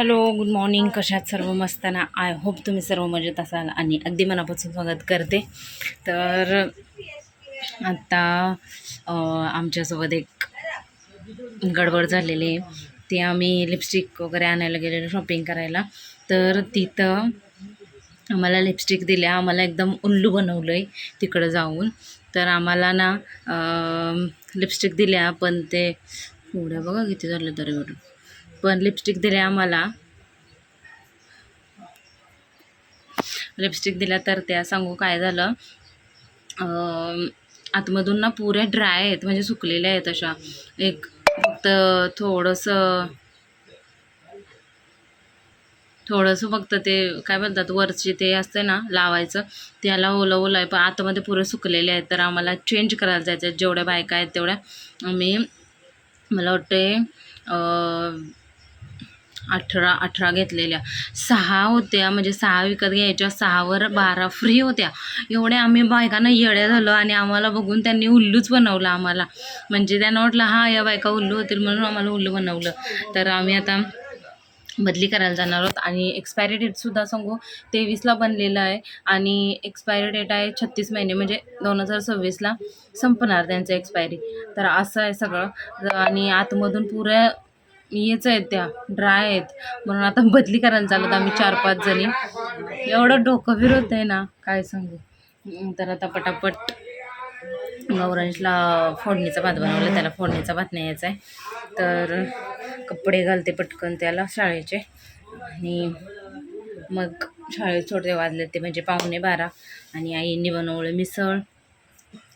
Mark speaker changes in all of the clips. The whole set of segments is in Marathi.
Speaker 1: हॅलो गुड मॉर्निंग कशात सर्व मस्त ना? आय होप तुम्ही सर्व मजेत असाल आणि अगदी मनापासून स्वागत करते. तर आत्ता आमच्यासोबत एक गडबड झालेली आहे. ती आम्ही लिपस्टिक वगैरे आणायला गेलेलो शॉपिंग करायला. तर तिथं आम्हाला लिपस्टिक दिल्या. आम्हाला एकदम उल्लू बनवलं आहे तिकडं जाऊन. तर आम्हाला ना लिपस्टिक दिल्या पण ते एवढ्या बघा किती झालं तरी एवढं पण लिपस्टिक दिल्या आम्हाला. लिपस्टिक दिल्या तर त्या सांगू काय झालं? आतमधून ना पुऱ्या ड्राय आहेत म्हणजे सुकलेल्या आहेत अशा. एक फक्त थोडंसं थोडंसं फक्त ते काय बोलतात वरचे ते असते ना लावायचं त्याला ओलं ओलं आहे पण आतमध्ये पुरे सुकलेले आहेत. तर आम्हाला चेंज करायला जायचं आहे जेवढ्या बायका आहेत तेवढ्या. आम्ही मला वाटते अठरा अठरा घेतलेल्या. सहा होत्या म्हणजे सहा विकत घ्यायच्या सहावर बारा फ्री होत्या. एवढ्या आम्ही बायकांना येड्या झालो आणि आम्हाला बघून त्यांनी उल्लूच बनवलं आम्हाला. म्हणजे त्यांना वाटलं हा या बायका उल्लू होतील म्हणून आम्हाला उल्लू बनवलं. तर आम्ही आता बदली करायला जाणार आहोत आणि एक्सपायरी डेटसुद्धा सांगू तेवीसला बनलेलं आहे आणि एक्सपायरी डेट आहे छत्तीस महिने म्हणजे दोन हजार सव्वीसला संपणार त्यांचं एक्सपायरी तर असं आहे सगळं. आणि आतमधून पुऱ्या हेच आहेत त्या ड्राय आहेत. म्हणून आता बदली करायला चालत आम्ही चार पाच जणी. एवढं डोकं फिरवत आहे ना काय सांगू. तर आता पटापट गौरांशला फोडणीचा भात बनवला त्याला फोडणीचा भात नाही यायचा आहे तर कपडे घालते पटकन त्याला शाळेचे. आणि मग शाळेत छोटे वाजले ते म्हणजे पाहुणे बारा. आणि आईंनी बनवलं मिसळ.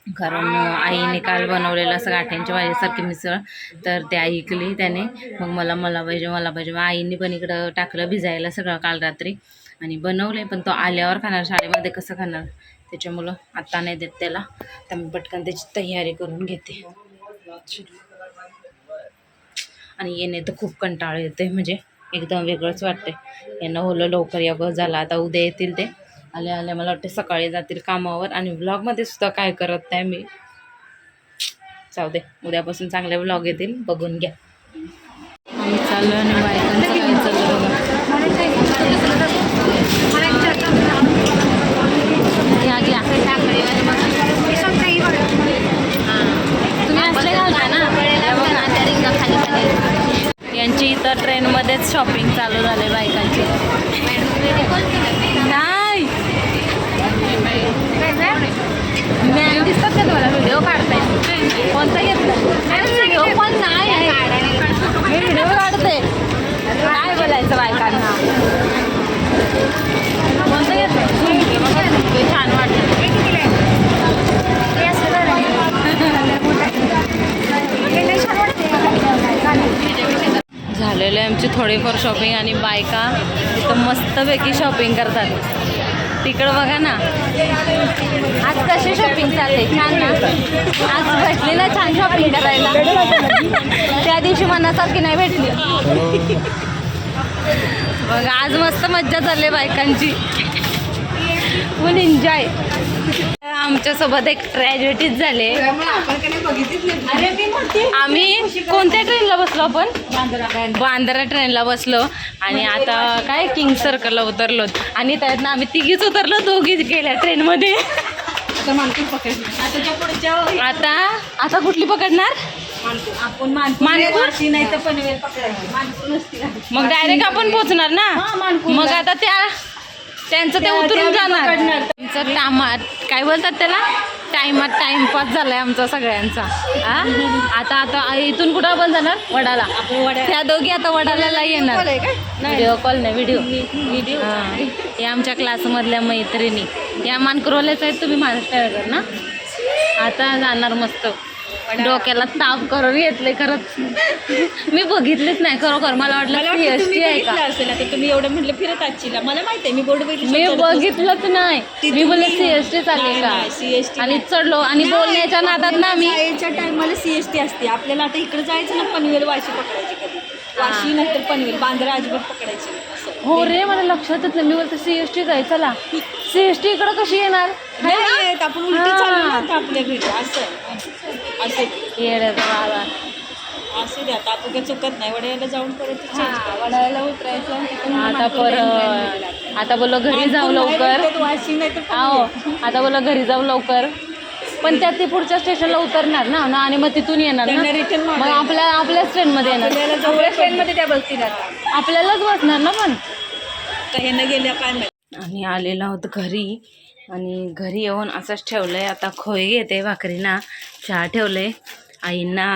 Speaker 1: कारण आईने काल बनवलेलं असं गाठ्यांच्या वाजेसारखी मिसळ तर ते ऐकली त्याने. मग मला मला पाहिजे मला पाहिजे. मग आईने पण इकडं टाकलं भिजायला सगळं काल रात्री. आणि बनवले पण तो आल्यावर खाणार शाळेमध्ये कसं खाणार? त्याच्यामुळं आत्ता नाही देत त्याला. तर मी पटकन त्याची तयारी करून घेते. आणि येणे तर खूप कंटाळ येते म्हणजे एकदम वेगळंच वाटते यांना ओलं लवकर या झाला आता उद्या येतील ते. आले आले. मला वाटते सकाळी जातील कामावर आणि व्लॉगमध्ये सुद्धा काय करत नाही मी. जाऊ दे उद्यापासून चांगले व्लॉग येतील बघून घ्या. आम्ही चाललो आणि बायकांचं चाललं यांची इतर ट्रेनमध्येच शॉपिंग चालू झाले बायकांची नाही मॅम दिसतात का तुम्हाला? व्हिडिओ काढताय. कोणता येत नाही. पण नाही आहे. मी व्हिडिओ काढते. काय बोलायचं बायकांना? कोणता येत नाही? छान वाटतं. झालेलं आहे आमची थोडीफार शॉपिंग आणि बायका तिथं मस्तपैकी शॉपिंग करतात. तिकडं बघा ना. आज कशी शॉपिंग चालते? छान ना? आज भेटली ना छान शॉपिंग करायला. त्या दिवशी मनासारखी नाही भेटली. बघा आज मस्त मज्जा चालली बायकांची. फुल एन्जॉय आमच्यासोबत एक ट्रॅजेडीच झाले. आम्ही कोणत्या ट्रेनला बसलो आपण? बांद्रा ट्रेनला बसलो. आणि आता काय किंग सर्कलला उतरलो. आणि त्यातनं आम्ही तिघीच उतरलो दोघीच गेल्या ट्रेनमध्ये आता आता कुठली पकडणार. मग डायरेक्ट आपण पोहोचणार ना?
Speaker 2: हा.
Speaker 1: मग आता त्या त्यांचं ते उतरून जाणार. त्यांचं टामात काय बोलतात त्याला? टाइमात टाइमपास झालाय आमचा सगळ्यांचा? आता आता इथून कुठं आपण जाणार? वडाला. त्या दोघी आता वडाला येणार. व्हिडिओ कॉल नाही. व्हिडिओ
Speaker 2: व्हिडिओ
Speaker 1: हां. या आमच्या क्लासमधल्या मैत्रिणी. या मानकुरवाल्याच आहेत तुम्ही महाराष्ट्र ना. आता जाणार मस्त. डोक्याला ताप करून घेतले खरंच. मी बघितलेच नाही खरोखर. मला
Speaker 2: मला
Speaker 1: वाटलं आहे का?
Speaker 2: असेल आता तुम्ही एवढं म्हटलं फिरत आजचीला. मला माहिती आहे मी बोर्ड
Speaker 1: मी बघितलंच नाही. मी बोलले
Speaker 2: तुम्ही-
Speaker 1: सी एस टी चालली का?
Speaker 2: CST
Speaker 1: आणि. चढलो आणि बोलण्याच्या नादात ना मी
Speaker 2: जायच्या टायमाला सीएसटी असते. आपल्याला आता इकडे जायचं ना पनवेल वाशी पकडायची कधी. वाशी पनवेल बांद्रा अजिबात पकडायची
Speaker 1: हो रे मला लक्षातच नाही. मी बोलते सी एस टी जाय चला सी एस टी इकडं कशी येणार?
Speaker 2: आपण उलटी ना आता आपल्या घरी. असं. असं असू द्या आता आपण चुकत नाही. वड्याला जाऊन परत change करायचं.
Speaker 3: वडायला उतरायचं आणि तिकडून
Speaker 1: आता
Speaker 3: मानकुर्ला
Speaker 1: पर
Speaker 3: enjoyment ला जायचं.
Speaker 1: आता बोललो घरी जाऊ लवकर.
Speaker 2: येतात, वाशी नाही तर
Speaker 1: आहो आता बोललो घरी जाऊ लवकर. पण त्यात ते पुढच्या स्टेशनला उतरणार ना ना आणि मग तिथून येणार ना.
Speaker 2: त्यांना return
Speaker 1: मग. आपल्या आपल्याच ट्रेनमध्ये येणार.
Speaker 2: आपल्याला
Speaker 3: आपल्या
Speaker 2: जवळ
Speaker 3: ट्रेनमध्ये त्या बसतील आता
Speaker 1: आपल्यालाच बसणार ना पण.
Speaker 2: ह्यानं गेल्या काय माहिती.
Speaker 1: आणि आलेलो आहोत घरी. आणि घरी येऊन असंच ठेवलं आहे आता खोय घेते भाकरीना चहा ठेवलं आहे आईंना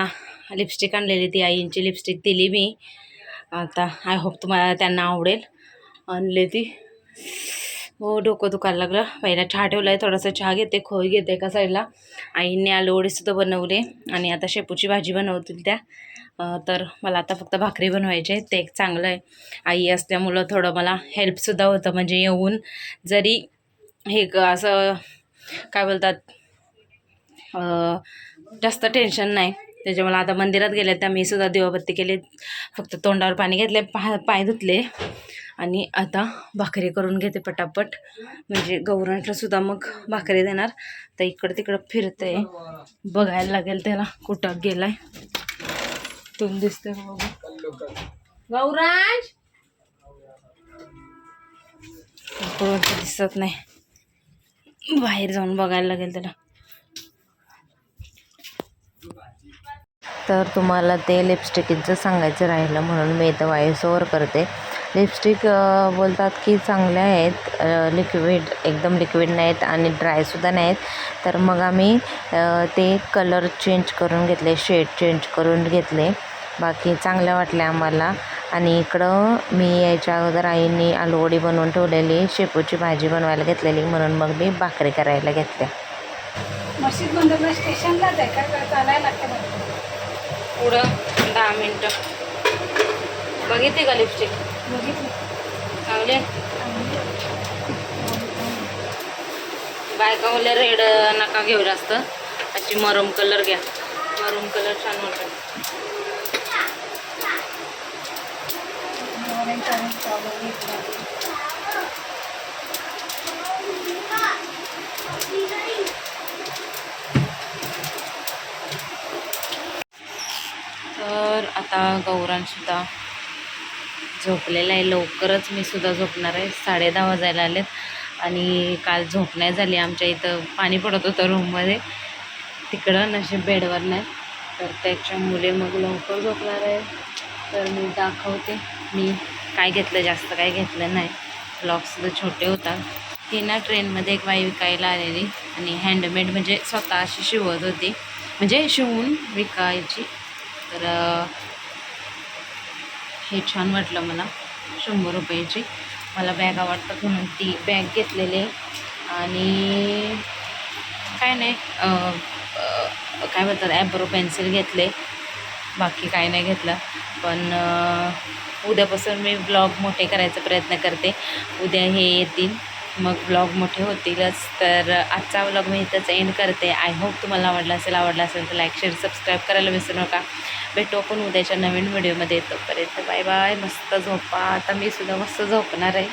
Speaker 1: लिपस्टिक आणलेली ती. आईंची लिपस्टिक दिली मी. आता आय होप तुम्हाला त्यांना आवडेल. आणले ती. हो डोकं दुखायला लागलं. पहिला चहा ठेवला आहे थोडासा चहा घेते. खोय घेते एका साईडला आईंनी आलूवडीसुद्धा बनवले. आणि आता शेपूची भाजी बनवतील त्या. तर मला आता फक्त भाकरी बनवायची आहे. ते एक चांगलं आहे. आई असल्यामुळं थोडं मला हेल्पसुद्धा होतं. म्हणजे येऊन जरी हे क- असं काय बोलतात जास्त टेन्शन नाही. त्याच्यामुळे आता मंदिरात गेले तर मी सुद्धा दिवाबत्ती केली फक्त तोंडावर पाणी घेतले पा पाय धुतले. आणि आता भाकरी करून घेते पटापट. म्हणजे गौरांना सुद्धा मग भाकरी देणार. तर इकडं तिकडं फिरते बघायला लागेल त्याला कुठं गेलाय. तुम्ही दिसते तर दिसत नाही. बाहेर जाऊन बघायला लागेल त्याला.
Speaker 4: तर तुम्हाला ते लिपस्टिकीचं सांगायचं राहिलं म्हणून मी इथं वॉइस ओव्हर करते. लिपस्टिक बोलतात की चांगल्या आहेत लिक्विड एकदम लिक्विड नाहीत आणि ड्रायसुद्धा नाहीत. तर मग आम्ही ते कलर चेंज करून घेतले शेड चेंज करून घेतले. बाकी चांगल्या वाटल्या आम्हाला. आणि इकडं मी यायच्या अगोदर आईने आलूवडी बनवून ठेवलेली शेपूची भाजी बनवायला घेतलेली म्हणून मग मी भाकरी करायला घेतल्या.
Speaker 3: मशीद बंदरला स्टेशनलाच आहे का? का चालायला लागतं बंदर
Speaker 1: पुढं दहा मिनटं. बघितली का लिपस्टिक
Speaker 3: बघितलं.
Speaker 1: चांगली बायका बोलल्या रेड नका घेऊ जास्त. अशी मरूम कलर घ्या. मरूम कलर छान वाटत.
Speaker 3: ऑरेंज ऑरेंज
Speaker 1: तर आता गौरांसुद्धा झोपलेला आहे. लवकरच मी सुद्धा झोपणार आहे. साडे दहा वाजायला आलेत आणि काल झोप नाही झाली. आमच्या इथं पाणी पडत होतं रूममध्ये. तिकडं नशीब बेडवर नाही. तर त्याच्यामुळे मग लवकर झोपणार आहे. तर मी दाखवते. मी काय घेतलं जास्त काय घेतलं नाही. ब्लॉगसुद्धा छोटे होतात ती ना ट्रेनमध्ये एक बाई विकायला आलेली आणि हँडमेड म्हणजे स्वतः अशी शिवत होती. म्हणजे शिवून विकायची. तर हे छान वाटलं मला. शंभर रुपयाची. मला बॅग आवडतात म्हणून ती बॅग घेतलेली. आहे. आणि काय नाही काय बोलतात ॲब्रो पेन्सिल घेतले. बाकी काय नाही घेतलं. पण उद्यापासून मी ब्लॉग मोठे करायचा प्रयत्न करते. उद्या हे येतील. मग ब्लॉग मोठे होतीलच. तर आजचा ब्लॉग मी इथंच एंड करते. आय होप तुम्हाला आवडला असेल आवडला असेल तर लाईक शेअर सबस्क्राईब करायला विसरू नका. भेटू आपण उद्याच्या नवीन व्हिडिओमध्ये येतोपर्यंत बाय बाय मस्त झोपा. आता मी सुद्धा मस्त झोपणार आहे.